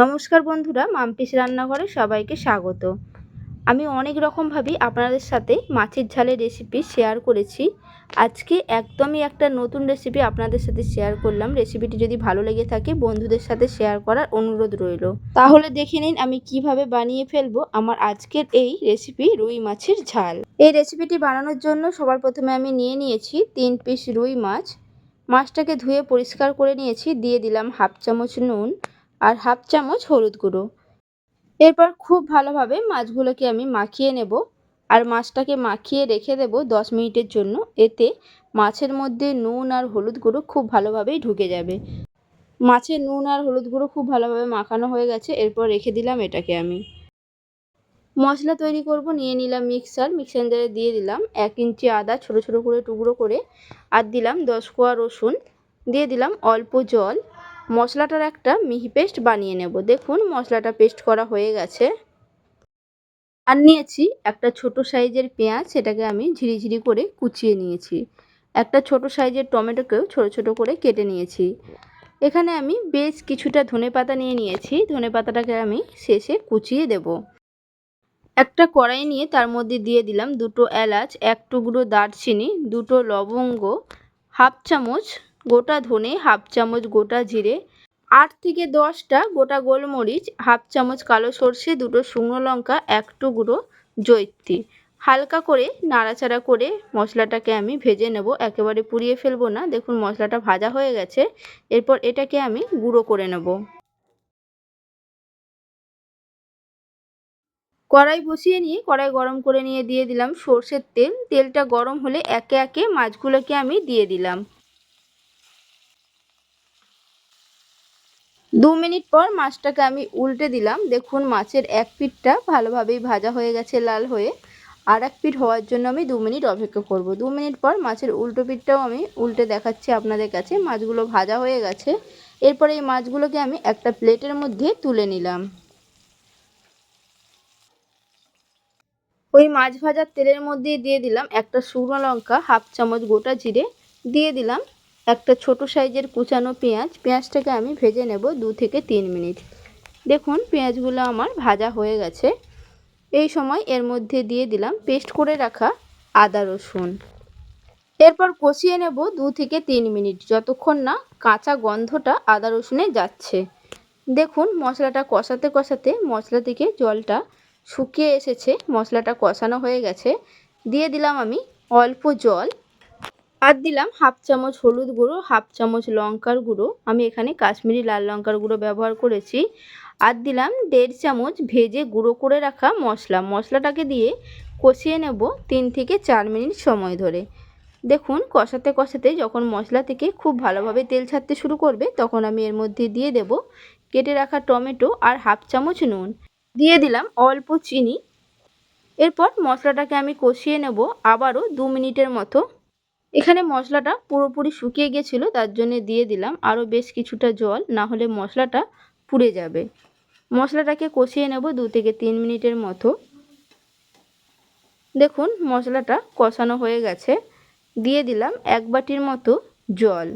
নমস্কার বন্ধুরা, মাম্পিস রান্নাঘরে সবাইকে স্বাগত। আমি অনেক রকমভাবেই আপনাদের সাথে মাছের ঝালের রেসিপি শেয়ার করেছি। আজকে একদমই একটা নতুন রেসিপি আপনাদের সাথে শেয়ার করলাম। রেসিপিটি যদি ভালো লেগে থাকে, বন্ধুদের সাথে শেয়ার করার অনুরোধ রইল। তাহলে দেখে নিন আমি কীভাবে বানিয়ে ফেলব আমার আজকের এই রেসিপি রুই মাছের ঝাল। এই রেসিপিটি বানানোর জন্য সবার প্রথমে আমি নিয়ে নিয়েছি তিন পিস রুই মাছ। মাছটাকে ধুয়ে পরিষ্কার করে নিয়েছি, দিয়ে দিলাম হাফ চামচ নুন। আর হাফ চামচ হলুদ গুঁড়ো। এরপর খুব ভালোভাবে মাছগুলোকে আমি মাখিয়ে নেব আর মাছটাকে মাখিয়ে রেখে দেব দশ মিনিটের জন্য। এতে মাছের মধ্যে নুন আর হলুদ গুঁড়ো খুব ভালোভাবেই ঢুকে যাবে। মাছের নুন আর হলুদ গুঁড়ো খুব ভালোভাবে মাখানো হয়ে গেছে, এরপর রেখে দিলাম এটাকে আমি। মশলা তৈরি করব, নিয়ে নিলাম মিক্সার। মিক্সার জারে দিয়ে দিলাম এক ইঞ্চি আদা ছোট ছোট করে টুকরো করে, আর দিলাম দশ কোয়া রসুন। দিয়ে দিলাম অল্প জল। মশলাটার একটা মিহি পেস্ট বানিয়ে নেব। দেখুন, মশলাটা পেস্ট করা হয়ে গেছে। আর নিয়েছি একটা ছোট সাইজের পেঁয়াজ, সেটাকে আমি ঝিরিঝিরি করে কুচিয়ে নিয়েছি। একটা ছোট সাইজের টমেটোকেও ছোট ছোট করে কেটে নিয়েছি। এখানে আমি বেশ কিছুটা ধনে পাতা নিয়ে নিয়েছি। ধনে পাতাটাকে আমি শেষে কুচিয়ে দেব। একটা কড়াই নিয়ে তার মধ্যে দিয়ে দিলাম দুটো এলাচ, এক টুকরো দারচিনি, দুটো লবঙ্গ, হাফ চামচ গোটা ধনে হাফ চামচ গোটা জিরে, আট থেকে দশটা গোটা গোলমরিচ, হাফ চামচ কালো সর্ষে, দুটো শুকনো লঙ্কা, এক টুকরো জৈত্রী হালকা করে নাড়াচাড়া করে মশলাটাকে আমি ভেজে নেব। একেবারে পুড়িয়ে ফেলব না। দেখুন, মশলাটা ভাজা হয়ে গেছে। এরপর এটাকে আমি গুঁড়ো করে নেব। কড়াই বসিয়ে নিয়ে, কড়াই গরম করে নিয়ে দিয়ে দিলাম সর্ষের তেল। তেলটা গরম হলে একে একে মাছগুলোকে আমি দিয়ে দিলাম। দু মিনিট পর মাছটাকে আমি উল্টে দিলাম। দেখুন, মাছের এক পিঠটা ভালোভাবেই ভাজা হয়ে গেছে লাল হয়ে। আর এক পিঠ হওয়ার জন্য আমি দু মিনিট অপেক্ষা করব। দু মিনিট পর মাছের উল্টো পিঠটাও আমি উল্টে দেখাচ্ছি আপনাদের কাছে। মাছগুলো ভাজা হয়ে গেছে। এরপর এই মাছগুলোকে আমি একটা প্লেটের মধ্যে তুলে নিলাম। ওই মাছ ভাজার তেলের মধ্যে দিয়ে দিলাম একটা শুকনো লঙ্কা, হাফ চামচ গোটা জিরে। দিয়ে দিলাম। একটা ছোট সাইজের কুচানো পেঁয়াজ, পেঁয়াজটাকে আমি ভেজে নেব দু থেকে তিন মিনিট। দেখুন, পেঁয়াজগুলো আমার ভাজা হয়ে গেছে। এই সময় এর মধ্যে দিয়ে দিলাম পেস্ট করে রাখা আদা রসুন। এরপর কষিয়ে নেব দু থেকে তিন মিনিট, যতক্ষণ না কাঁচা গন্ধটা আদা রসুনে যাচ্ছে। দেখুন, মশলাটা কষাতে কষাতে মশলা থেকে জলটা শুকিয়ে এসেছে, মশলাটা কষানো হয়ে গেছে। দিয়ে দিলাম আমি অল্প জল। আর দিলাম হাফ চামচ হলুদ গুঁড়ো, হাফ চামচ লঙ্কার গুঁড়ো। আমি এখানে কাশ্মীরি লাল লঙ্কার গুঁড়ো ব্যবহার করেছি। আর দিলাম দেড় চামচ ভেজে গুঁড়ো করে রাখা মশলা। মশলাটাকে দিয়ে কষিয়ে নেব তিন থেকে চার মিনিট সময় ধরে। দেখুন, কষাতে কষাতে যখন মশলা থেকে খুব ভালোভাবে তেল ছাড়তে শুরু করবে, তখন আমি এর মধ্যে দিয়ে দেব কেটে রাখা টমেটো আর হাফ চামচ নুন। দিয়ে দিলাম অল্প চিনি। এরপর মশলাটাকে আমি কষিয়ে নেব আবারও দু মিনিটের মতো। এখানে মশলাটা পুরোপুরি শুকিয়ে গেছিল, তার জন্য দিয়ে দিলাম। আরও বেশ কিছুটা জল, না হলে মশলাটা পুড়ে যাবে। মশলাটাকে কষিয়ে নেব দু থেকে তিন মিনিটের মতো। দেখুন, মশলাটা কষানো হয়ে গেছে। দিয়ে দিলাম এক বাটির মতো জল।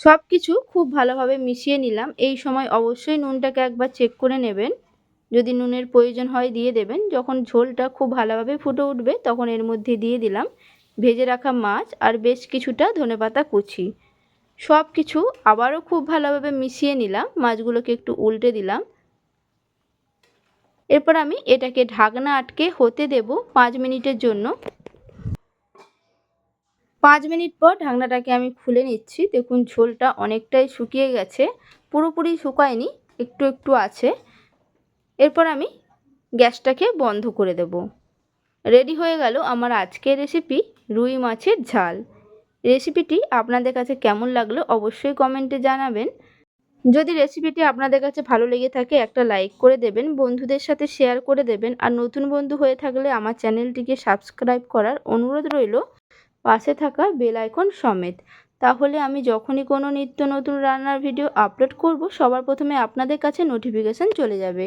সব কিছু খুব ভালোভাবে মিশিয়ে নিলাম। এই সময় অবশ্যই নুনটাকে একবার চেক করে নেবেন। যদি নুনের প্রয়োজন হয় দিয়ে দেবেন। যখন ঝোলটা খুব ভালোভাবে ফুটে উঠবে, তখন এর মধ্যে দিয়ে দিলাম ভেজে রাখা মাছ আর বেশ কিছুটা ধনেপাতা কুচি। সব কিছু আবারও খুব ভালোভাবে মিশিয়ে নিলাম, মাছগুলোকে একটু উল্টে দিলাম। এরপর আমি এটাকে ঢাকনা আটকে হতে দেব পাঁচ মিনিটের জন্য। পাঁচ মিনিট পর ঢাকনাটাকে আমি খুলে নিচ্ছি। দেখুন, ঝোলটা অনেকটাই শুকিয়ে গেছে, পুরোপুরি শুকায়নি, একটু একটু আছে। এরপর আমি গ্যাসটাকে বন্ধ করে দেব। রেডি হয়ে গেল আমার আজকের রেসিপি রুই মাছের ঝাল। রেসিপিটি আপনাদের কাছে কেমন লাগল অবশ্যই কমেন্টে জানাবেন। যদি রেসিপিটি আপনাদের কাছে ভালো লেগে থাকে একটা লাইক করে দেবেন, বন্ধুদের সাথে শেয়ার করে দেবেন আর নতুন বন্ধু হয়ে থাকলে আমার চ্যানেলটিকে সাবস্ক্রাইব করার অনুরোধ রইল পাশে থাকা বেল আইকন সমেত। তাহলে আমি যখনই কোনো নিত্য নতুন রান্নার ভিডিও আপলোড করব, সবার প্রথমে আপনাদের কাছে নোটিফিকেশান চলে যাবে।